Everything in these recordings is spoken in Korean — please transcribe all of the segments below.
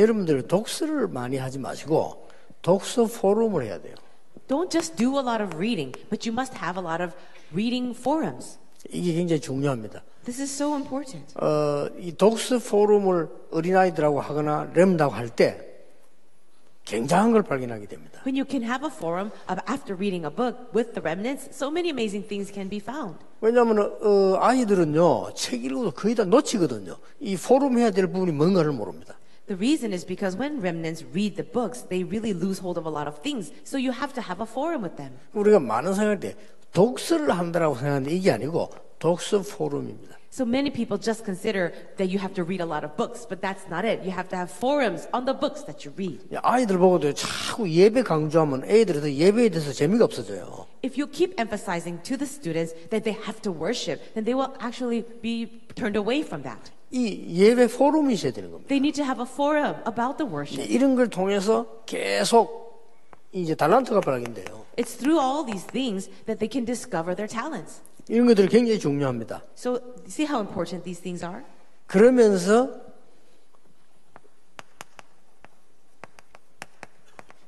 여러분들 독서를 많이 하지 마시고 독서 포럼을 해야 돼요. Don't just do a lot of reading, but you must have a lot of reading forums. 이게 굉장히 중요합니다. This is so important. 어, 이 독서 포럼을 어린아이들하고 하거나 렘다고 할 때 굉장한 걸 발견하게 됩니다. When you can have a forum of after reading a book with the remnants, so many amazing things can be found. 왜냐하면 어, 아이들은요 책 읽어도 거의 다 놓치거든요. 이 포럼 해야 될 부분이 뭔가를 모릅니다. The reason is because when remnants read the books, they really lose hold of a lot of things. So you have to have a forum with them. 우리가 많은 생각할 때 독서를 한다라고 생각하는데 이게 아니고 독서 포럼입니다. So many people just consider that you have to read a lot of books, but that's not it. You have to have forums on the books that you read. 아이들 보고도 자꾸 예배 강조하면 애들이 더 예배에 대해서 재미가 없어져요. If you keep emphasizing to the students that they have to worship, then they will actually be turned away from that. 이 예배 포럼이 있어야 되는 겁니다. They need to have a forum about the worship. 이런 걸 통해서 계속 이제 달란트가 발견돼요. It's through all these things that they can discover their talents. 이런 것들이 굉장히 중요합니다. So, see how important these things are? 그러면서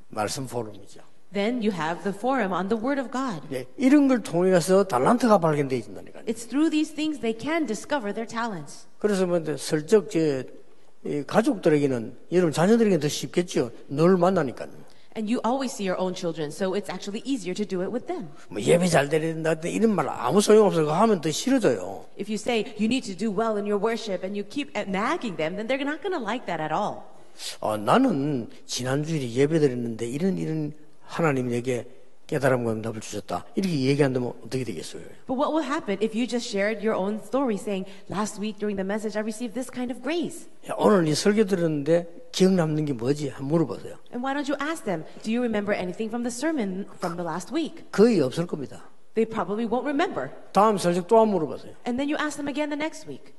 말씀 포럼이죠. Then you have the forum on the Word of God. 예, 이런 걸 통해서 달란트가 발견되어진다니까요. It's through these things they can discover their talents. 그래서 뭐 이제 슬쩍 제 이 가족들에게는 여러분 자녀들에게는 더 쉽겠죠. 늘 만나니까요. And you always see your own children, so it's actually easier to do it with them. 뭐 예배 잘 드려야 된다 이런 말 아무 소용 없어. 그거 하면 더 싫어져요. If you say you need to do well in your worship and you keep nagging them, then they're not going to like that at all. 어, 나는 지난주일에 예배 드렸는데 이런 이런 하나님 내게 깨달음과 응답을 주셨다. 이렇게 얘기한다면 어떻게 되겠어요? But what will happen if you just shared your own story saying, last week during the message, I received this kind of grace? 야, 오늘 이 설교 들었는데 기억 남는 게 뭐지? 한번 물어보세요. And why don't you ask them, do you remember anything from the sermon from the last week? 거의 없을 겁니다. They probably won't remember. 다음 설교 또 한번 물어보세요. And then you ask them again the next week.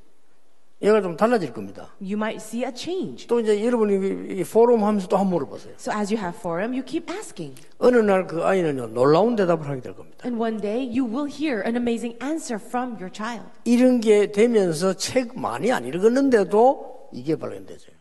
얘가 좀 달라질 겁니다. You might see a change. 또 이제 여러분이 이 포럼 하면서 또 한번 물어보세요. So as you have forum, you keep asking. 어느 날 그 아이는요, 놀라운 대답을 하게 될 겁니다. And one day you will hear an amazing answer from your child. 이런 게 되면서 책 많이 안 읽었는데도 이게 발견되죠.